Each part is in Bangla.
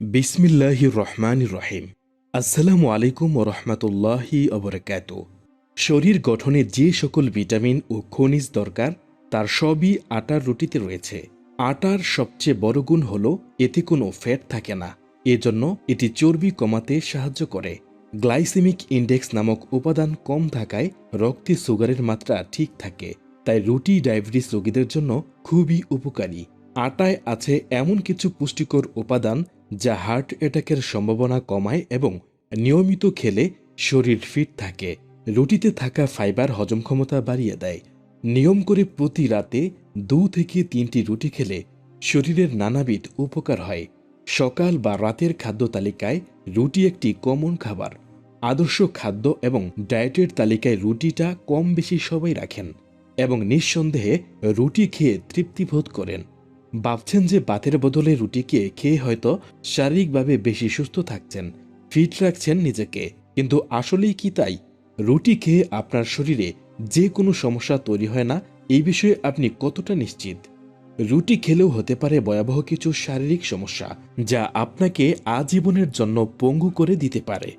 বিসমিল্লাহি রহমান রহিম আসসালামু আলাইকুম ও রহমতুল্লাহি অবরকাত শরীর গঠনে যে সকল ভিটামিন ও খনিজ দরকার, তার সবই আটার রুটিতে রয়েছে। আটার সবচেয়ে বড় গুণ হল, এতে কোনো ফ্যাট থাকে না। এজন্য এটি চর্বি কমাতে সাহায্য করে। গ্লাইসেমিক ইন্ডেক্স নামক উপাদান কম থাকায় রক্তে সুগারের মাত্রা ঠিক থাকে, তাই রুটি ডায়াবেটিস রোগীদের জন্য খুবই উপকারী। আটায় আছে এমন কিছু পুষ্টিকর উপাদান যা হার্ট অ্যাটাকের সম্ভাবনা কমায় এবং নিয়মিত খেলে শরীর ফিট থাকে। রুটিতে থাকা ফাইবার হজম ক্ষমতা বাড়িয়ে দেয়। নিয়ম করে প্রতি রাতে দু থেকে তিনটি রুটি খেলে শরীরের নানাবিধ উপকার হয়। সকাল বা রাতের খাদ্য তালিকায় রুটি একটি কমন খাবার। আদর্শ খাদ্য এবং ডায়েটের তালিকায় রুটিটা কম বেশি সবাই রাখেন এবং নিঃসন্দেহে রুটি খেয়ে তৃপ্তি বোধ করেন। ভাবছেন যে বাতের বদলে রুটিকে খেয়ে হয়তো শারীরিকভাবে বেশি সুস্থ থাকছেন, ফিট রাখছেন নিজেকে। কিন্তু আসলেই কি তাই? রুটি খেয়ে আপনার শরীরে যে কোনো সমস্যা তৈরি হয় না, এই বিষয়ে আপনি কতটা নিশ্চিত? রুটি খেলেও হতে পারে ভয়াবহ কিছু শারীরিক সমস্যা, যা আপনাকে আজীবনের জন্য পঙ্গু করে দিতে পারে।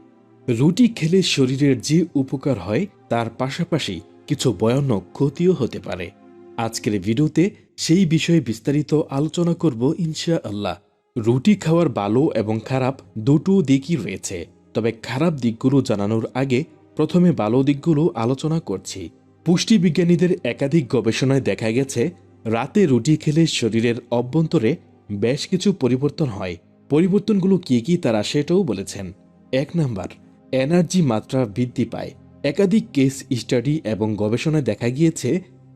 রুটি খেলে শরীরের যে উপকার হয়, তার পাশাপাশি কিছু ভয়ানক ক্ষতিও হতে পারে। আজকের ভিডিওতে সেই বিষয়ে বিস্তারিত আলোচনা করব ইনশা আল্লাহ রুটি খাওয়ার ভালো এবং খারাপ দুটো দিকই রয়েছে, তবে খারাপ দিকগুলো জানানোর আগে প্রথমে ভালো দিকগুলো আলোচনা করছি। পুষ্টিবিজ্ঞানীদের একাধিক গবেষণায় দেখা গেছে, রাতে রুটি খেলে শরীরের অভ্যন্তরে বেশ কিছু পরিবর্তন হয়। পরিবর্তনগুলো কি কি তারা সেটাও বলেছেন। এক নাম্বার, এনার্জি মাত্রা বৃদ্ধি পায়। একাধিক কেস স্টাডি এবং গবেষণায় দেখা গিয়েছে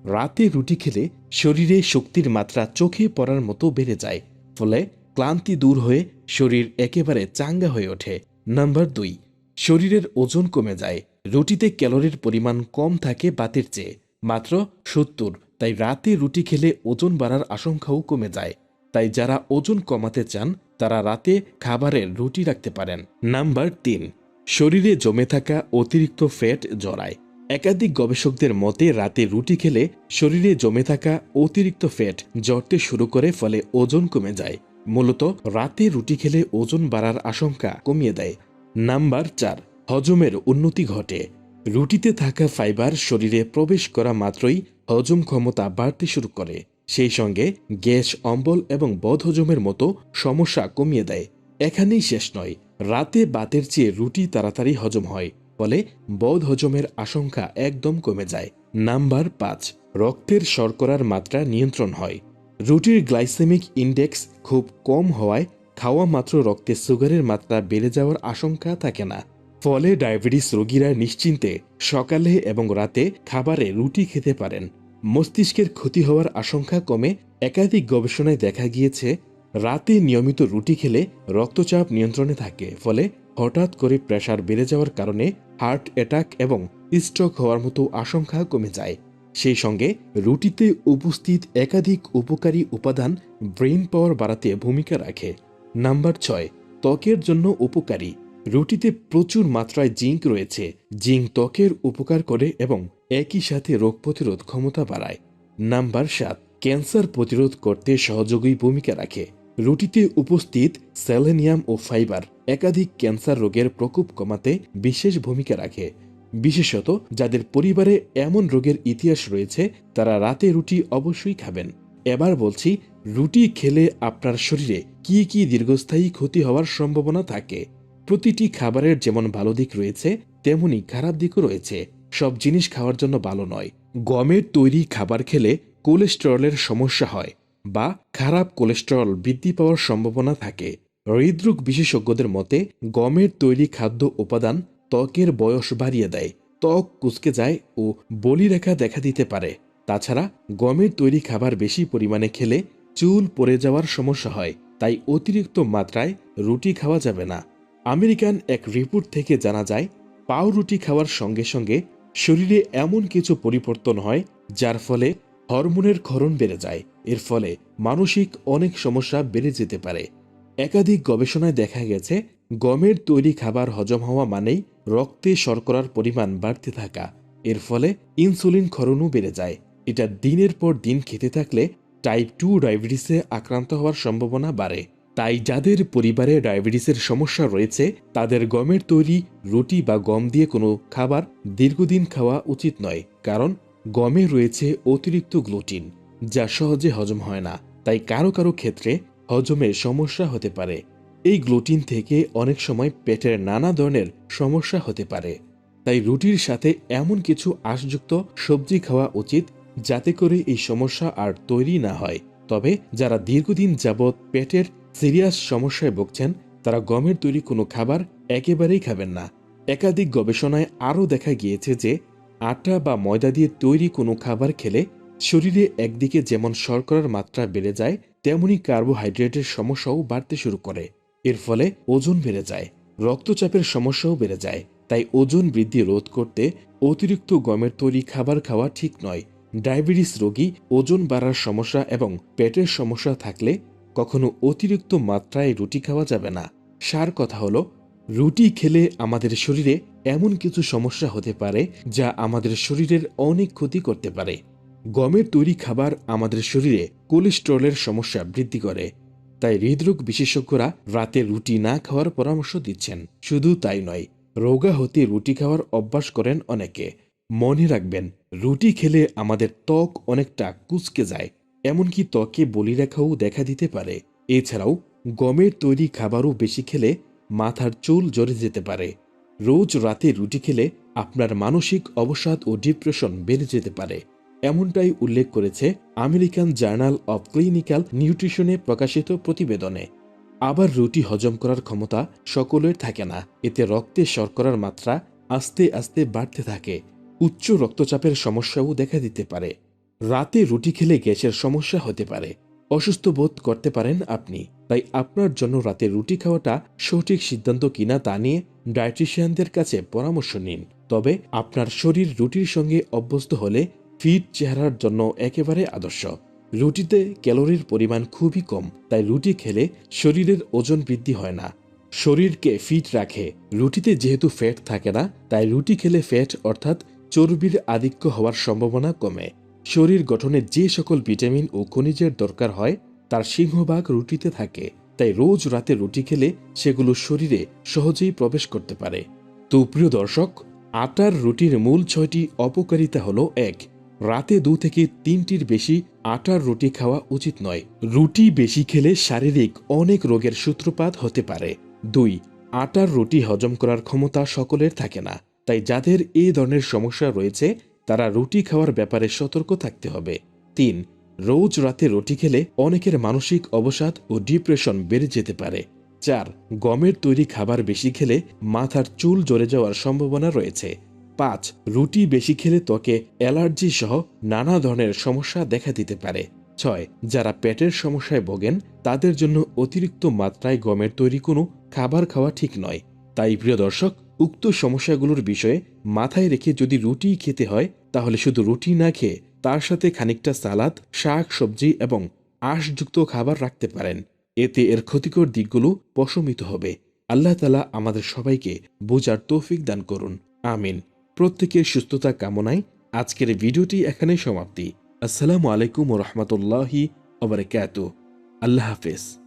রাতে রুটি খেলে শরীরে শক্তির মাত্রা চোখে পড়ার মতো বেড়ে যায়, ফলে ক্লান্তি দূর হয়ে শরীর একেবারে চাঙ্গা হয়ে ওঠে। নাম্বার দুই, শরীরের ওজন কমে যায়। রুটিতে ক্যালোরির পরিমাণ কম থাকে বাতের চেয়ে, মাত্র সত্তর। তাই রাতে রুটি খেলে ওজন বাড়ার আশঙ্কাও কমে যায়। তাই যারা ওজন কমাতে চান, তারা রাতে খাবারে রুটি রাখতে পারেন। নাম্বার তিন, শরীরে জমে থাকা অতিরিক্ত ফ্যাট জড়ায়। একাধিক গবেষকদের মতে, রাতে রুটি খেলে শরীরে জমে থাকা অতিরিক্ত ফ্যাট জড়তে শুরু করে ফলে ওজন কমে যায়। মূলত, রাতে রুটি খেলে ওজন বাড়ার আশঙ্কা কমিয়ে দেয়। নাম্বার চার, হজমের উন্নতি ঘটে। রুটিতে থাকা ফাইবার শরীরে প্রবেশ করা মাত্রই হজম ক্ষমতা বাড়তে শুরু করে। সেই সঙ্গে গ্যাস, অম্বল এবং বদহজমের মতো সমস্যা কমিয়ে দেয়। এখানেই শেষ নয়, রাতে বাতের চেয়ে রুটি তাড়াতাড়ি হজম হয়। ফলে বদ হজমের আশঙ্কা একদম কমে যায়। নাম্বার পাঁচ, রক্তের শর্করার মাত্রা নিয়ন্ত্রণ হয়। রুটির গ্লাইসেমিক ইন্ডেক্স খুব কম হওয়ায় খাওয়া মাত্র রক্তে সুগারের মাত্রা বেড়ে যাওয়ার আশঙ্কা থাকে না। ফলে ডায়াবেটিস রোগীরা নিশ্চিন্তে সকালে এবং রাতে খাবারে রুটি খেতে পারেন। মস্তিষ্কের ক্ষতি হওয়ার আশঙ্কা কমে একাধিক গবেষণায় দেখা গিয়েছে রাতে নিয়মিত রুটি খেলে রক্তচাপ নিয়ন্ত্রণে থাকে, ফলে হঠাৎ করে প্রেশার বেড়ে যাওয়ার কারণে হার্ট অ্যাটাক এবং স্ট্রোক হওয়ার মতো আশঙ্কা কমে যায়। সেই সঙ্গে রুটিতে উপস্থিত একাধিক উপকারী উপাদান ব্রেইন পাওয়ার বাড়াতে ভূমিকা রাখে। নাম্বার ছয়, ত্বকের জন্য উপকারী। রুটিতে প্রচুর মাত্রায় জিঙ্ক রয়েছে। জিঙ্ক ত্বকের উপকার করে এবং একই সাথে রোগ প্রতিরোধ ক্ষমতা বাড়ায়। নাম্বার সাত, ক্যান্সার প্রতিরোধ করতে সহযোগী ভূমিকা রাখে। রুটিতে উপস্থিত সেলেনিয়াম ও ফাইবার একাধিক ক্যান্সার রোগের প্রকোপ কমাতে বিশেষ ভূমিকা রাখে। বিশেষত যাদের পরিবারে এমন রোগের ইতিহাস রয়েছে, তারা রাতে রুটি অবশ্যই খাবেন। এবার বলছি, রুটি খেলে আপনার শরীরে কি কি দীর্ঘস্থায়ী ক্ষতি হওয়ার সম্ভাবনা থাকে? প্রতিটি খাবারের যেমন ভালো দিক রয়েছে, তেমনি খারাপ দিকও রয়েছে। সব জিনিস খাওয়ার জন্য ভালো নয়। গমের তৈরি খাবার খেলে কোলেস্টেরলের সমস্যা হয়। বা খারাপ কোলেস্টেরল বৃদ্ধি পাওয়ার সম্ভাবনা থাকে। হৃদরোগ বিশেষজ্ঞদের মতে, গমের তৈরি খাদ্য উপাদান ত্বকের বয়স বাড়িয়ে দেয়। ত্বক কুচকে যায় ও বলিরেখা দেখা দিতে পারে। তাছাড়া, গমের তৈরি খাবার বেশি পরিমাণে খেলে চুল পড়ে যাওয়ার সমস্যা হয়, তাই অতিরিক্ত মাত্রায় রুটি খাওয়া যাবে না। আমেরিকান এক রিপোর্ট থেকে জানা যায়, পাউরুটি খাওয়ার সঙ্গে সঙ্গে শরীরে এমন কিছু পরিবর্তন হয়, যার ফলে হরমোনের ক্ষরণ বেড়ে যায়। এর ফলে মানসিক অনেক সমস্যা বেড়ে যেতে পারে। একাধিক গবেষণায় দেখা গেছে, গমের তৈরি খাবার হজম হওয়া মানেই রক্তে শর্করার পরিমাণ বাড়তে থাকা। এর ফলে ইনসুলিন ক্ষরণও বেড়ে যায়। এটা দিনের পর দিন খেতে থাকলে টাইপ টু ডায়াবেটিসে আক্রান্ত হওয়ার সম্ভাবনা বাড়ে। তাই যাদের পরিবারে ডায়াবেটিসের সমস্যা রয়েছে, তাদের গমের তৈরি রুটি বা গম দিয়ে কোনো খাবার দীর্ঘদিন খাওয়া উচিত নয়। কারণ গমে রয়েছে অতিরিক্ত গ্লুটিন, যা সহজে হজম হয় না, তাই কারও কারও ক্ষেত্রে হজমের সমস্যা হতে পারে। এই গ্লুটিন থেকে অনেক সময় পেটের নানা ধরনের সমস্যা হতে পারে। তাই রুটির সাথে এমন কিছু আঁশযুক্ত সবজি খাওয়া উচিত, যাতে করে এই সমস্যা আর তৈরি না হয়। তবে যারা দীর্ঘদিন যাবৎ পেটের সিরিয়াস সমস্যায় ভুগছেন, তারা গমের তৈরি কোনো খাবার একেবারেই খাবেন না। একাধিক গবেষণায় আরও দেখা গিয়েছে যে আটা বা ময়দা দিয়ে তৈরি কোনো খাবার খেলে শরীরে একদিকে যেমন শর্করার মাত্রা বেড়ে যায়, তেমনি কার্বোহাইড্রেটের সমস্যাও বাড়তে শুরু করে। এর ফলে ওজন বেড়ে যায়, রক্তচাপের সমস্যাও বেড়ে যায়। তাই ওজন বৃদ্ধি রোধ করতে অতিরিক্ত গমের তৈরি খাবার খাওয়া ঠিক নয়। ডায়াবেটিস রোগী ওজন বাড়ার সমস্যা এবং পেটের সমস্যা থাকলে কখনো অতিরিক্ত মাত্রায় রুটি খাওয়া যাবে না। সার কথা হলো রুটি খেলে আমাদের শরীরে এমন কিছু সমস্যা হতে পারে যা আমাদের শরীরের অনেক ক্ষতি করতে পারে। গমের তৈরি খাবার আমাদের শরীরে কোলেস্ট্রলের সমস্যা বৃদ্ধি করে, তাই হৃদরোগ বিশেষজ্ঞরা রাতে রুটি না খাওয়ার পরামর্শ দিচ্ছেন। শুধু তাই নয় রোগা হতে রুটি খাওয়ার অভ্যাস করেন অনেকে। মনে রাখবেন, রুটি খেলে আমাদের ত্বক অনেকটা কুচকে যায়, এমনকি ত্বকে বলি বলিরেখাও দেখা দিতে পারে। এছাড়াও গমের তৈরি খাবারও বেশি খেলে মাথার চুল জড়ে যেতে পারে। রোজ রাতে রুটি খেলে আপনার মানসিক অবসাদ ও ডিপ্রেশন বেড়ে যেতে পারে। এমনটাই উল্লেখ করেছে আমেরিকান জার্নাল অব ক্লিনিক্যাল নিউট্রিশনে প্রকাশিত প্রতিবেদনে। আবার রুটি হজম করার ক্ষমতা সকলের থাকে না। এতে রক্তে শর্করার মাত্রা আস্তে আস্তে বাড়তে থাকে। উচ্চ রক্তচাপের সমস্যাও দেখা দিতে পারে। রাতে রুটি খেলে গ্যাসের সমস্যা হতে পারে। অসুস্থ বোধ করতে পারেন আপনি। তাই আপনার জন্য রাতে রুটি খাওয়াটা সঠিক সিদ্ধান্ত কিনা তা নিয়ে ডায়েটিশিয়ানদের কাছে পরামর্শ নিন। তবে আপনার শরীর রুটির সঙ্গে অভ্যস্ত হলে ফিট চেহারার জন্য একেবারে আদর্শ। রুটিতে ক্যালোরির পরিমাণ খুবই কম, তাই রুটি খেলে শরীরের ওজন বৃদ্ধি হয় না। শরীরকে ফিট রাখে। রুটিতে যেহেতু ফ্যাট থাকে না, তাই রুটি খেলে ফ্যাট অর্থাৎ চর্বির আধিক্য হওয়ার সম্ভাবনা কমে। শরীর গঠনে যে সকল ভিটামিন ও খনিজের দরকার হয়, তার সিংহভাগ রুটিতে থাকে। তাই রোজ রাতে রুটি খেলে সেগুলো শরীরে সহজেই প্রবেশ করতে পারে। তো প্রিয় দর্শক, আটার রুটির মূল ছয়টি অপকারিতা হল এক, রাতে দু থেকে তিনটির বেশি আটার রুটি খাওয়া উচিত নয়। রুটি বেশি খেলে শারীরিক অনেক রোগের সূত্রপাত হতে পারে। দুই, আটার রুটি হজম করার ক্ষমতা সকলের থাকে না। তাই যাদের এই ধরনের সমস্যা রয়েছে তারা রুটি খাওয়ার ব্যাপারে সতর্ক থাকতে হবে। তিন, রোজ রাতে রুটি খেলে অনেকের মানসিক অবসাদ ও ডিপ্রেশন বেড়ে যেতে পারে। চার, গমের তৈরি খাবার বেশি খেলে মাথার চুল জ্বরে যাওয়ার সম্ভাবনা রয়েছে। পাঁচ, রুটি বেশি খেলে ত্বকে অ্যালার্জি সহ নানা ধরনের সমস্যা দেখা দিতে পারে। ছয়, যারা পেটের সমস্যায় ভোগেন, তাদের জন্য অতিরিক্ত মাত্রায় গমের তৈরি কোনো খাবার খাওয়া ঠিক নয়। তাই প্রিয় দর্শক উক্ত সমস্যাগুলোর বিষয়ে মাথায় রেখে যদি রুটি খেতে হয়, তাহলে শুধু রুটি না খেয়ে তার সাথে খানিকটা সালাদ, শাক, সবজি এবং আঁশযুক্ত খাবার রাখতে পারেন। এতে এর ক্ষতিকর দিকগুলো প্রশমিত হবে। আল্লাহ তালা আমাদের সবাইকে বোঝার তৌফিক দান করুন। আমিন। প্রত্যেকের সুস্থতা কামনায় আজকের ভিডিওটি এখানে সমাপ্তি। আসসালামু আলাইকুম রহমতুল্লাহি আবরকাত আল্লাহ হাফেজ।